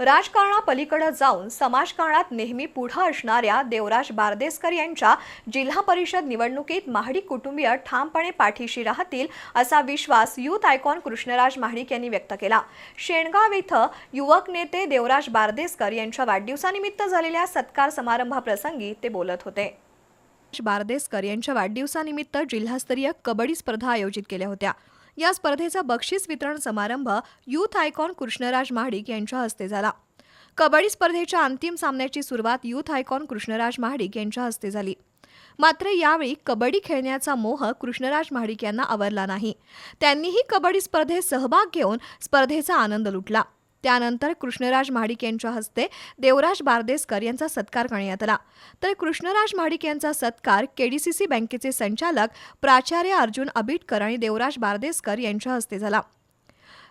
राजकारणापलीकडे जाऊन समाजकारणात नेहमी पुढं असणाऱ्या देवराज बारदेसकर यांच्या जिल्हा परिषद निवडणुकीत महाडिक कुटुंबीय ठामपणे पाठीशी राहतील असा विश्वास युथ आयकॉन कृष्णराज महाडिक यांनी व्यक्त केला. शेणगाव इथं युवक नेते देवराज बारदेसकर यांच्या वाढदिवसानिमित्त झालेल्या सत्कार समारंभाप्रसंगी ते बोलत होते. बारदेसकर यांच्या वाढदिवसानिमित्त जिल्हास्तरीय कबड्डी स्पर्धा आयोजित केल्या होत्या. या स्पर्धेचा बक्षीस वितरण समारंभ युथ आयकॉन कृष्णराज महाडिक यांच्या हस्ते झाला. कबड्डी स्पर्धेच्या अंतिम सामन्याची सुरुवात युथ आयकॉन कृष्णराज महाडिक यांच्या हस्ते झाली. मात्र यावेळी कबड्डी खेळण्याचा मोह कृष्णराज महाडिक यांना आवरला नाही. त्यांनीही कबड्डी स्पर्धेत सहभाग घेऊन स्पर्धेचा आनंद लुटला. त्यानंतर कृष्णराज महाडिक यांच्या हस्ते देवराज बारदेसकर यांचा सत्कार करण्यात आला. तर कृष्णराज महाडिक यांचा सत्कार केडीसीसी बँकेचे संचालक प्राचार्य अर्जुन अबिटकर आणि देवराज बारदेसकर यांच्या हस्ते झाला.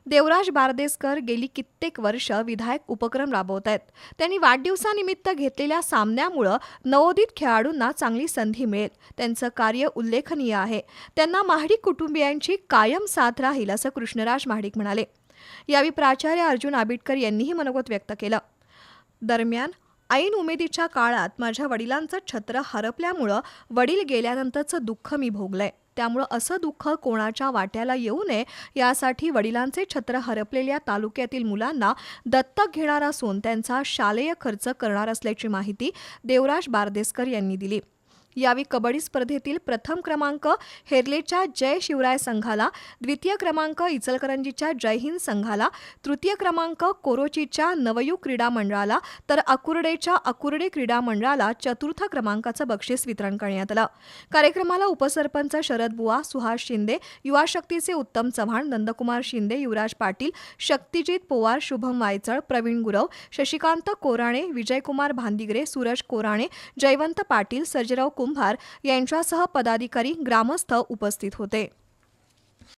देवराज बारदेसकर गेली कित्येक वर्ष विधायक उपक्रम राबवत आहेत. त्यांनी वाढदिवसानिमित्त घेतलेल्या सामन्यामुळं नवोदित खेळाडूंना चांगली संधी मिळेल. त्यांचं कार्य उल्लेखनीय आहे. त्यांना महाडिक कुटुंबियांची कायम साथ राहील असं कृष्णराज महाडिक म्हणाले. यावेळी प्राचार्य अर्जुन आबिटकर यांनीही मनोगत व्यक्त केलं. दरम्यान ऐन उमेदीच्या काळात माझ्या वडिलांचं छत्र हरपल्यामुळं वडील गेल्यानंतरचं दुःख मी भोगलंय. त्यामुळं असं दुःख कोणाच्या वाट्याला येऊ नये यासाठी वडिलांचे छत्र हरपलेल्या तालुक्यातील मुलांना दत्तक घेणार असून त्यांचा शालेय खर्च करणार असल्याची माहिती देवराज बारदेसकर यांनी दिली. यावेळी कबड्डी स्पर्धेतील प्रथम क्रमांक हेरलेच्या जय शिवराय संघाला द्वितीय क्रमांक इचलकरंजीच्या जय हिंद संघाला तृतीय क्रमांक कोरोचीच्या नवयुग क्रीडा मंडळाला तर अकुर्डेच्या अकुर्डे क्रीडा मंडळाला चतुर्थ क्रमांकाचं बक्षीस वितरण करण्यात आलं. कार्यक्रमाला उपसरपंच शरद बुवा सुहास शिंदे युवा शक्तीचे उत्तम चव्हाण नंदकुमार शिंदे युवराज पाटील शक्तिजीत पोवार शुभम वायचळ प्रवीण गुरव शशिकांत कोराणे विजयकुमार भांदिगरे सूरज कोराणे जयवंत पाटील सर्जेराव कुंभार यांच्यासह पदाधिकारी ग्रामस्थ उपस्थित होते.